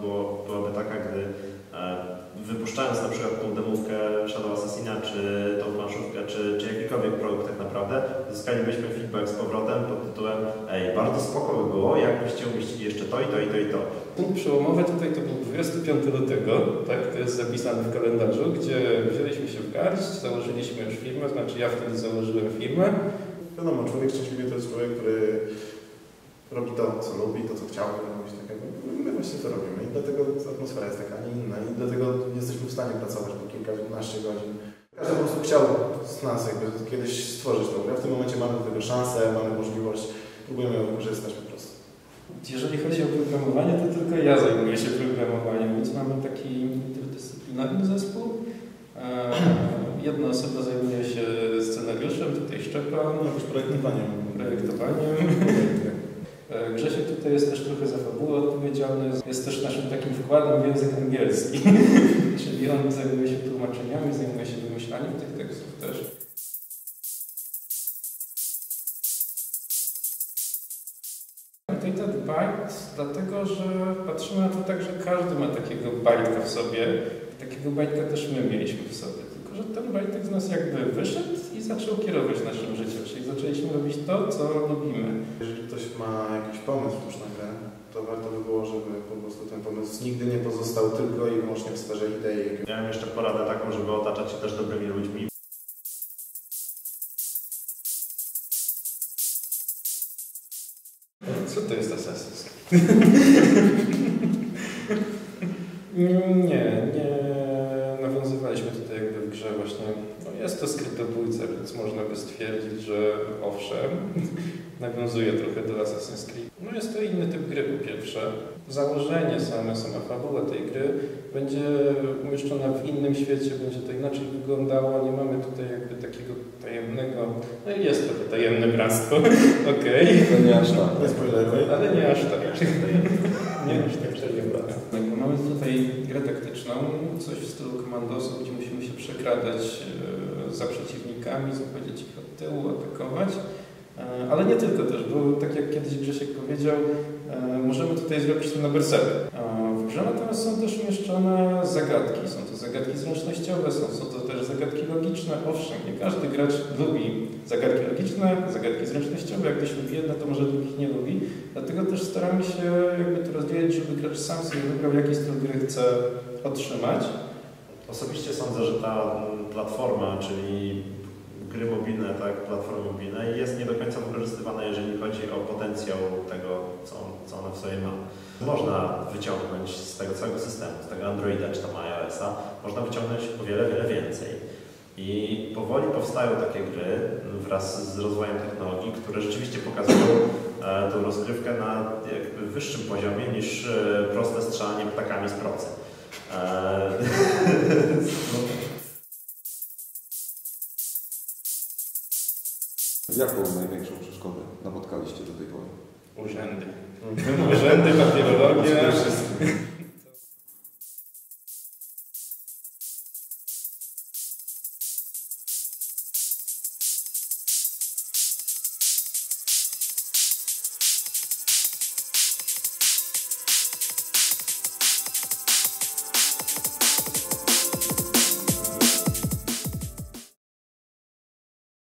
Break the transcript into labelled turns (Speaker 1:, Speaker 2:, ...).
Speaker 1: było, byłaby taka, gdy e, wypuszczając na przykład tą demówkę Shadow Assassina, czy tą planszówkę, czy, czy jakikolwiek produkt tak naprawdę, zyskalibyśmy feedback z powrotem pod tytułem ej, bardzo spoko by było, jakbyście umieścili jeszcze to i to i to i to.
Speaker 2: Punkt przełomowy tutaj to był 25 lutego, tak, to jest zapisane w kalendarzu, gdzie wzięliśmy się w garść, założyliśmy już firmę, znaczy ja wtedy założyłem firmę.
Speaker 3: Wiadomo, człowiek szczęśliwy to jest człowiek, który robi to, co lubi, to, co chciałby robić takiego. My właśnie to robimy i dlatego atmosfera jest taka, a nie inna i dlatego jesteśmy w stanie pracować po kilkanaście godzin. Każdy po prostu chciał z nas jakby kiedyś stworzyć tą grę. W tym momencie mamy do tego szansę, mamy możliwość, próbujemy ją wykorzystać po prostu.
Speaker 2: Jeżeli chodzi o programowanie, to tylko ja zajmuję się programowaniem, więc mamy taki interdyscyplinarny zespół. Eee, Jedna osoba zajmuje się scenariuszem, tutaj Szczepan,
Speaker 3: Już projektowaniem.
Speaker 2: projektowaniem. E, Grzesiek tutaj jest też trochę za fabułę odpowiedzialny. Jest też naszym takim wkładem w język angielski. Czyli on zajmuje się tłumaczeniami, zajmuje się wymyślaniem tych tekstów też. Data Byte, dlatego że patrzymy na to tak, że każdy ma takiego bajtka w sobie. Takiego bajtka też my mieliśmy w sobie. Że ten bajtek z nas jakby wyszedł i zaczął kierować naszym życiem. Czyli zaczęliśmy robić to, co lubimy.
Speaker 3: Jeżeli ktoś ma jakiś pomysł już na grę, to warto by było, żeby po prostu ten pomysł nigdy nie pozostał tylko i wyłącznie w sferze idei.
Speaker 1: Miałem jeszcze poradę taką, żeby otaczać się też dobrymi ludźmi.
Speaker 2: Co to jest Assassin's Nie, nie nawiązywaliśmy grze właśnie. No jest to skrytobójca, więc można by stwierdzić, że owszem, nawiązuje trochę do Assassin's Creed. No jest to inny typ gry po pierwsze. Założenie same, sama fabuła tej gry będzie umieszczona w innym świecie, będzie to inaczej wyglądało. Nie mamy tutaj jakby takiego tajemnego, no i jest trochę tajemne bractwo, okej.
Speaker 4: To nie aż tak.
Speaker 3: Nie spoileruj.
Speaker 2: Ale nie aż tak. nie aż tak tajemne. Jakby Mamy tutaj grę taktyczną, coś w stylu komandosu, gdzie przekradać e, za przeciwnikami, zachodzić ich od tyłu, atakować. E, Ale nie tylko też, bo tak jak kiedyś Grzesiek powiedział, e, możemy tutaj zrobić to na berserę. E, W grze natomiast są też umieszczone zagadki. Są to zagadki zręcznościowe, są, są to też zagadki logiczne. Owszem, nie każdy gracz lubi zagadki logiczne, zagadki zręcznościowe. Jak ktoś lubi jedne, to może drugich nie lubi. Dlatego też staramy się jakby to rozdzielić, żeby gracz sam sobie wybrał, jaki styl gry chce otrzymać.
Speaker 1: Osobiście sądzę, że ta mm, platforma, czyli gry mobilne, tak, platformy mobilne jest nie do końca wykorzystywana, jeżeli chodzi o potencjał tego, co, co ona w sobie ma. Można wyciągnąć z tego całego systemu, z tego Androida czy tam iOS-a, można wyciągnąć o wiele, wiele więcej. I powoli powstają takie gry wraz z rozwojem technologii, które rzeczywiście pokazują e, tą rozgrywkę na jakby wyższym poziomie niż e, proste strzelanie ptakami z procy. E, no,
Speaker 4: Jaką największą przeszkodę napotkaliście do tej pory?
Speaker 2: Urzędy. Urzędy.